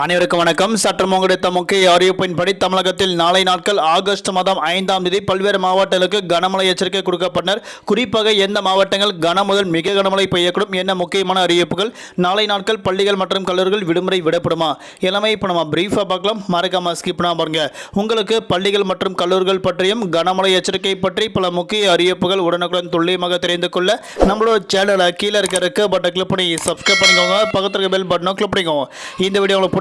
அனைவருக்கும் வணக்கம். சற்றம் கிடைத்த முக்கிய அறிவிப்பின்படி தமிழகத்தில் நாளை நாட்கள் ஆகஸ்ட் மாதம் ஐந்தாம் தேதி பல்வேறு மாவட்டங்களுக்கு கனமழை எச்சரிக்கை கொடுக்கப்பட்டனர். குறிப்பாக எந்த மாவட்டங்கள் கன முதல் மிக கனமழை பெய்யக்கூடும் என்ன முக்கியமான அறிவிப்புகள்? நாளை நாட்கள் பள்ளிகள் மற்றும் கல்லூரிகள் விடுமுறை விடப்படுமா? எல்லாமே இப்போ நம்ம பிரீஃபாக பார்க்கலாம். மறக்காம ஸ்கிப் பண்ணாம பாருங்க. உங்களுக்கு பள்ளிகள் மற்றும் கல்லூரிகள் பற்றியும் கனமழை எச்சரிக்கை பற்றி பல முக்கிய அறிவிப்புகள் உடனுக்குடன் துல்லியமாக தெரிந்து கொள்ள நம்மளோட சேனலை கீழே இருக்க இருக்க பட்டை கிளிக் பண்ணி சப்ஸ்கிரைப் பண்ணிக்கோங்க. பக்கத்தில் பெல் பட்டனும் கிளிக் பண்ணிக்கோங்க. இந்த வீடியோ உங்களுக்கு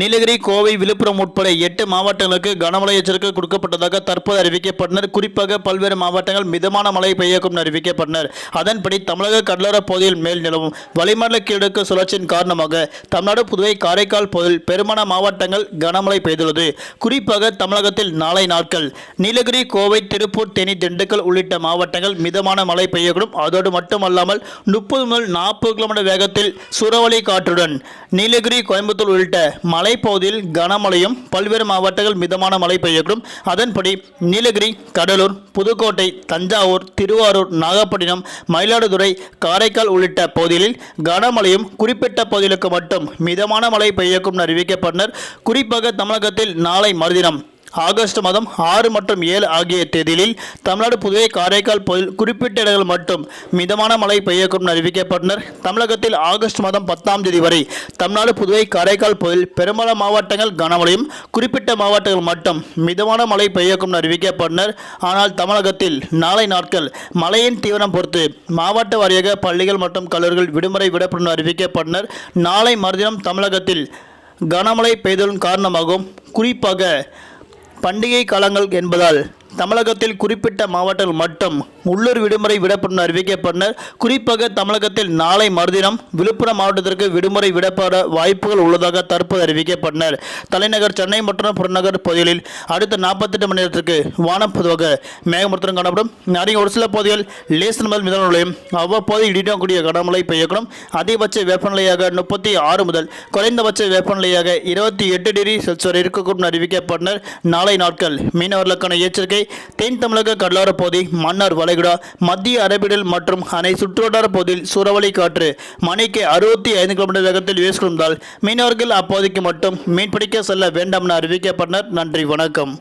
நீலகிரி கோவை விழுப்புரம் உட்பட எட்டு மாவட்டங்களுக்கு கனமழை எச்சரிக்கை கொடுக்கப்பட்டதாக தற்போது அறிவிக்கப்பட்டனர். குறிப்பாக பல்வேறு மாவட்டங்கள் மிதமான மழை பெய்யக்கும் அறிவிக்கப்பட்டனர். அதன்படி தமிழக கடலோர பகுதியில் மேல் நிலவும் வளிமண்டல கீழக்கு சுழற்சியின் காரணமாக தமிழ்நாடு புதுவை காரைக்கால் பகுதியில் பெரும்பாலான மாவட்டங்கள் கனமழை பெய்துள்ளது. குறிப்பாக தமிழகத்தில் நாளை நாட்கள் நீலகிரி கோவை திருப்பூர் தேனி திண்டுக்கல் உள்ளிட்ட மாவட்டங்கள் மிதமான மழை பெய்யக்கூடும். அதோடு மட்டுமல்லாமல் முப்பது முதல் நாற்பது கிலோமீட்டர் வேகத்தில் சூறாவளி காற்றுடன் நீலகிரி கோயம்புத்தூர் உள்ளிட்ட மலைப்பகுதியில் கனமழையும் பல்வேறு மாவட்டங்கள் மிதமான மழை பெய்யக்கூடும். அதன்படி நீலகிரி கடலூர் புதுக்கோட்டை தஞ்சாவூர் திருவாரூர் நாகப்பட்டினம் மயிலாடுதுறை காரைக்கால் உள்ளிட்ட பகுதிகளில் கனமழையும் குறிப்பிட்ட பகுதிகளுக்கு மட்டும் மிதமான மழை பெய்யக்கும் அறிவிக்கப்பட்டனர். குறிப்பாக தமிழகத்தில் நாளை மறுதினம் ஆகஸ்ட் மாதம் ஆறு மற்றும் ஏழு ஆகிய தேதிகளில் தமிழ்நாடு புதுவை காரைக்கால் பகுதியில் குறிப்பிட்ட இடங்கள் மட்டும் மிதமான மழை பெய்யக்கூடும் அறிவிக்கப்பட்டனர். தமிழகத்தில் ஆகஸ்ட் மாதம் பத்தாம் தேதி வரை தமிழ்நாடு புதுவை காரைக்கால் பகுதியில் பெரும்பாலான மாவட்டங்கள் கனமழையும் குறிப்பிட்ட மாவட்டங்கள் மட்டும் மிதமான மழை பெய்யக்கூடும் அறிவிக்கப்பட்டனர். ஆனால் தமிழகத்தில் நாளை நாட்கள் மழையின் தீவிரம் பொறுத்து மாவட்ட வாரியாக பள்ளிகள் மற்றும் கல்லூரிகள் விடுமுறை விடப்படும் அறிவிக்கப்பட்டனர். நாளை மறுதினம் தமிழகத்தில் கனமழை பெய்ததன் காரணமாகவும் குறிப்பாக பண்டிகை காலங்கள் என்பதால் தமிழகத்தில் குறிப்பிட்ட மாவட்டங்கள் மட்டும் உள்ளூர் விடுமுறை விடப்படும் அறிவிக்கப்பட்டனர். குறிப்பாக தமிழகத்தில் நாளை மறுதினம் விழுப்புரம் மாவட்டத்திற்கு விடுமுறை விடப்பட வாய்ப்புகள் உள்ளதாக தற்போது அறிவிக்கப்பட்டனர். தலைநகர் சென்னை மற்றும் புறநகர் பகுதிகளில் அடுத்த நாற்பத்தெட்டு மணி நேரத்திற்கு வானம் பொதுவாக மேகமூர்த்தம் காணப்படும். நிறைய ஒரு சில பகுதிகள் லேசன் முதல் மிதமான மழையும் அவ்வப்போது இடியுடன் கூடிய கனமழை பெய்யக்கூடும். அதிகபட்ச வெப்பநிலையாக முப்பத்தி ஆறு முதல் குறைந்தபட்ச வெப்பநிலையாக இருபத்தி எட்டு டிகிரி செல்சியஸ் இருக்கக்கூடும் அறிவிக்கப்பட்டனர். நாளை நாட்கள் மீனவர்களுக்கான எச்சரிக்கை தென் தமிழக கடலோர பகுதி மன்னார் வளைகுடா மத்திய அரபிடல் மற்றும் அணை சுற்றுவட்டார பகுதியில் சூறாவளி காற்று மணிக்கு அறுபத்தி ஐந்து கிலோமீட்டர் வேகத்தில் வீசுகிறதால் மீனவர்கள் அப்போதைக்கு மட்டும் மீன்பிடிக்க செல்ல வேண்டாம் என அறிவிக்கப்பட்டனர். நன்றி வணக்கம்.